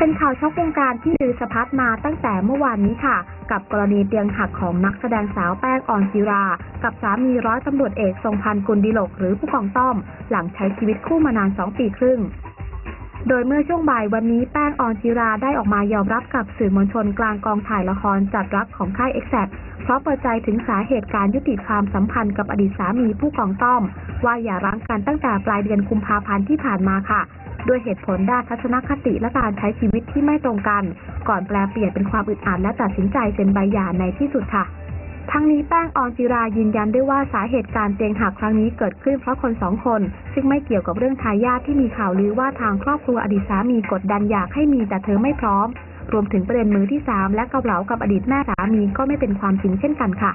เป็นข่าวช็อกวงการที่ลือสะพัดมาตั้งแต่เมื่อวานนี้ค่ะ กับกรณีเตียงหักของนักแสดงสาวแป้งออนจิรา กับสามีร้อยตำรวจเอกทรงพันธ์กุลดิลกหรือผู้กองต้อม หลังใช้ชีวิตคู่มานาน 2 ปีครึ่ง โดยเมื่อช่วงบ่ายวันนี้แป้งออนจิราได้ออกมายอมรับกับสื่อมวลชนกลางกองถ่ายละครจัดรักของค่ายเอ็กแซเพราะเปิดใจถึงสาเหตุการยุติความสัมพันธ์กับอดีตสามีผู้กองต้อม ว่าอย่าร้างกันตั้งแต่ปลายเดือนกุมภาพันธ์ที่ผ่านมาค่ะ ด้วยเหตุผลด้านทัศนคติและการใช้ชีวิตที่ไม่ตรงกัน ก่อนแปลเปลี่ยนเป็นความอึดอัดและตัดสินใจเซ็นใบหย่าในที่สุดค่ะ ทั้งนี้แป้งออนจิรายืนยันด้วยว่าสาเหตุการเตียงหักครั้งนี้เกิดขึ้นเพราะคนสองคน ซึ่งไม่เกี่ยวกับเรื่องทายาทที่มีข่าวลือว่าทางครอบครัวอดีตสามีกดดันอยากให้มีแต่เธอไม่พร้อม รวมถึงประเด็นมือที่สามและเกาเหลากับอดีตแม่สามีก็ไม่เป็นความจริงเช่นกันค่ะ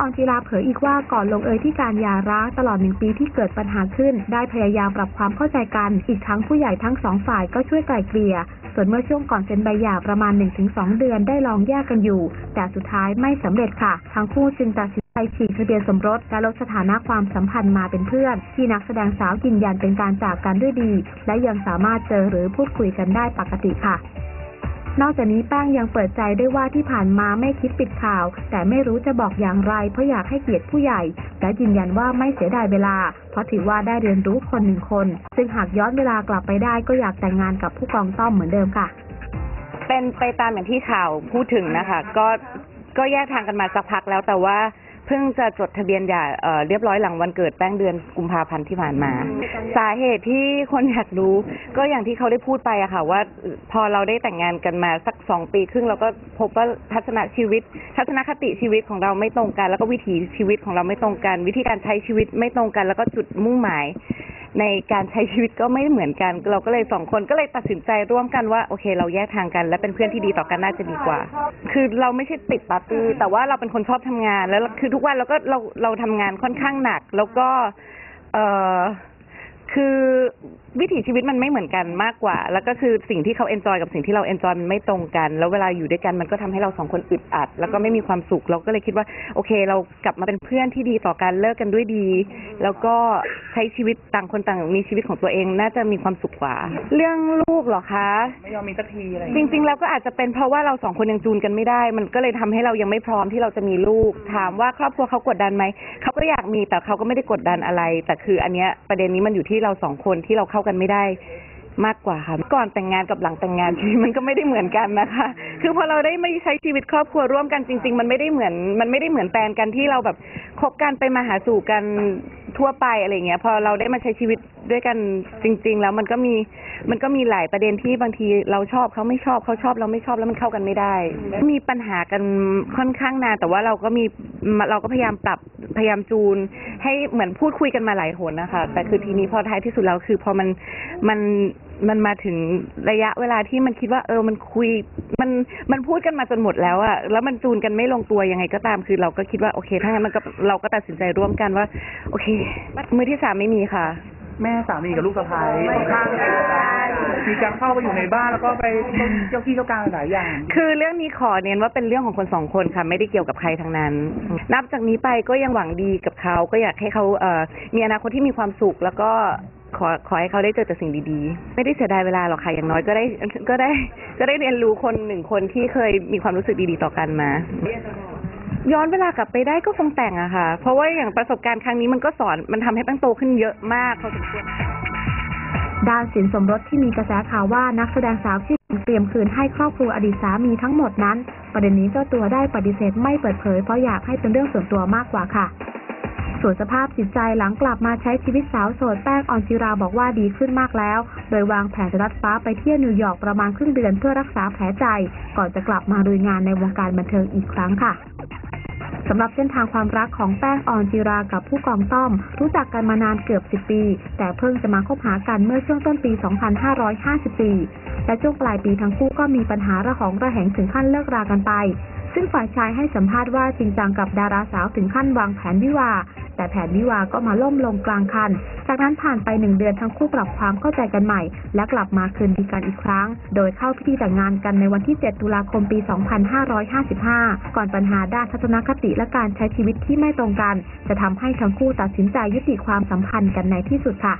ออนจิราเผยอีกว่าก่อนลงเอยที่การหย่าร้างตลอดหนึ่งปีที่เกิดปัญหาขึ้น ได้พยายามปรับความเข้าใจกัน อีกทั้งผู้ใหญ่ทั้งสองฝ่ายก็ช่วยไกล่เกลี่ย ส่วนเมื่อช่วงก่อนเซ็นใบหย่าประมาณ 1-2 เดือนได้ลองแยกกันอยู่ แต่สุดท้ายไม่สำเร็จค่ะ ทั้งคู่จึงตัดสินใจฉีกทะเบียนสมรสและลดสถานะความสัมพันธ์มาเป็นเพื่อน ที่นักแสดงสาวยืนยันเป็นการจากกันด้วยดี และยังสามารถเจอหรือพูดคุยกันได้ปกติค่ะ นอกจากนี้แป้งยังเปิดใจด้วยว่าที่ผ่านมาไม่คิดปิดข่าว แต่ไม่รู้จะบอกอย่างไรเพราะอยากให้เกียรติผู้ใหญ่ และยืนยันว่าไม่เสียดายเวลา เพราะถือว่าได้เรียนรู้คนหนึ่งคน ซึ่งหากย้อนเวลากลับไปได้ก็อยากแต่งงานกับผู้กองต้อมเหมือนเดิมค่ะ เป็นไปตามอย่างที่ข่าวพูดถึงนะคะ ก็ก็แยกทางกันมาสักพักแล้วแต่ว่า เพิ่งจะจดทะเบียนหย่าเอ่อเรียบร้อยหลังวันเกิดแป้งเดือนกุมภาพันธ์ที่ผ่านมา สาเหตุที่คนอยากรู้ ก็อย่างที่เขาได้พูดไปอะค่ะ ว่าพอเราได้แต่งงานกันมาสักสองปีครึ่งเราก็พบว่าทัศนชีวิต ทัศนคติชีวิตของเราไม่ตรงกัน แล้วก็วิถีชีวิตของเราไม่ตรงกัน วิธีการใช้ชีวิตไม่ตรงกัน แล้วก็จุดมุ่งหมาย ในการใช้ชีวิตก็ไม่เหมือนกัน เราก็เลยสองคนก็เลยตัดสินใจร่วมกันว่าโอเค เราแยกทางกัน และเป็นเพื่อนที่ดีต่อกันน่าจะดีกว่า คือเราไม่ใช่ติดปาร์ตี้แต่ว่าเราเป็นคนชอบทำงานแล้วคือทุกวันเราก็เราเราทำงานค่อนข้างหนัก แล้วก็ เออ คือวิถีชีวิตมันไม่เหมือนกันมากกว่า แล้วก็คือสิ่งที่เขาเอนจอยกับสิ่งที่เราเอนจอยมันไม่ตรงกัน แล้วเวลาอยู่ด้วยกันมันก็ทำให้เราสองคนอึดอัด แล้วก็ไม่มีความสุข เราก็เลยคิดว่า โอเค เรากลับมาเป็นเพื่อนที่ดีต่อกันเลิกกันด้วยดี แล้วก็ใช้ชีวิตต่างคนต่างมีชีวิตของตัวเองน่าจะมีความสุขกว่า เรื่องลูกเหรอคะไม่ยอมมีสักทีอะไรอย่างจเงี้ยริง ๆ แล้วก็อาจจะเป็นเพราะว่าเราสองคนยังจูนกันไม่ได้ มันก็เลยทำให้เรายังไม่พร้อมที่เราจะมีลูก ถามว่าครอบครัวเขากดดันไหมเขาก็อยากมีแต่เขาก็ไม่ได้กดดันอะไร แต่คืออันเนี้ยประเด็นนี้มันอยู่ที่เราสองคนที่เราเข้ากันไม่ได้มากกว่าค่ะ ก่อนแต่งงานกับหลังแต่งงานชีวิตมันก็ไม่ได้เหมือนกันนะคะ คือพอเราได้ไม่ใช้ชีวิตครอบครัวร่วมกันจริง ๆ มันไม่ได้เหมือน มันไม่ได้เหมือนแฟนกันที่เราแบบคบกันไปมาหาสู่กันทั่วไปอะไรเงี้ย พอเราได้มาใช้ชีวิต ด้วยกันจริง ๆ แล้วมันก็มีมันก็มีหลายประเด็นที่บางทีเราชอบเขาไม่ชอบเขาชอบเราไม่ชอบแล้วมันเข้ากันไม่ได้ มีปัญหากันค่อนข้างนานแต่ว่าเราก็มีเราก็พยายามปรับพยายามจูน ให้เหมือนพูดคุยกันมาหลายหนนะคะแต่คือทีนี้พอท้ายที่สุดแล้วคือพอมันมันมันมาถึงระยะเวลาที่มันคิดว่า เออมันคุยมันมันพูดกันมาจนหมดแล้วอะแล้วมันจูนกันไม่ลงตัวยังไงก็ตามคือเราก็คิดว่าโอเคถ้างั้นมันก็เราก็ตัดสินใจร่วมกันว่า โอเค มือที่สามไม่มีค่ะ แม่สามีกับลูกสะใภ้ค่อนข้างมีการเข้าไปอยู่ในบ้านแล้วก็ไปเจ้าที่เจ้าการหลายอย่าง คือเรื่องนี้ขอเน้นว่าเป็นเรื่องของคนสองคนค่ะ ไม่ได้เกี่ยวกับใครทั้งนั้น นับจากนี้ไปก็ยังหวังดีกับเขาก็อยากให้เขาเอ่อมีอนาคตที่มีความสุขแล้วก็ขอขอให้เขาได้เจอแต่สิ่งดีๆ ไม่ได้เสียดายเวลาหรอกค่ะ อย่างน้อยก็ได้ก็ได้ก็ได้เรียนรู้คนหนึ่งคนที่เคยมีความรู้สึกดีๆต่อกันมา ย้อนเวลากลับไปได้ก็คงแต่งอะค่ะ เพราะว่าอย่างประสบการณ์ครั้งนี้มันก็สอนมันทำให้ตั้งโตขึ้นเยอะมากพอสมควรด้านสินสมรสที่มีกระแสข่าวว่านักแสดงสาวชื่เตรียมคืนให้ครอบครัวอดีตสามีทั้งหมดนั้น ประเด็นนี้เจ้าตัวได้ปฏิเสธไม่เปิดเผยเพราะอยากให้เป็นเรื่องส่วนตัวมากกว่าค่ะ ส่วนสภาพจิตใจหลังกลับมาใช้ชีวิตสาวโสดแป้งออนจิราบอกว่าดีขึ้นมากแล้ว โดยวางแผนจะรัดฟ้าไปเที่ยวนิวยอร์กประมาณครึ่งเดือนเพื่อรักษาแผลใจ ก่อนจะกลับมาลุยงานในวงการบันเทิงอีกครั้งค่ะ สำหรับเส้นทางความรักของแป้งออนจิรากับผู้กองต้อม รู้จักกันมานานเกือบ 10 ปี แต่เพิ่งจะมาคบหากันเมื่อช่วงต้นปี 2554 และช่วงปลายปีทั้งคู่ก็มีปัญหาระหองระแหงถึงขั้นเลิกรากันไป ซึ่งฝ่ายชายให้สัมภาษณ์ว่าจริงจังกับดาราสาวถึงขั้นวางแผนวิวา แต่แผนวิวาก็มาล่มลงกลางคัน จากนั้นผ่านไปหนึ่งเดือนทั้งคู่ปรับความเข้าใจกันใหม่ และกลับมาคืนดีกันอีกครั้ง โดยเข้าพิธีแต่งงานกันในวันที่ 7 ตุลาคมปี 2555 ก่อนปัญหาด้านทัศนคติและการใช้ชีวิตที่ไม่ตรงกัน จะทำให้ทั้งคู่ตัดสินใจยุติความสัมพันธ์กันในที่สุดค่ะ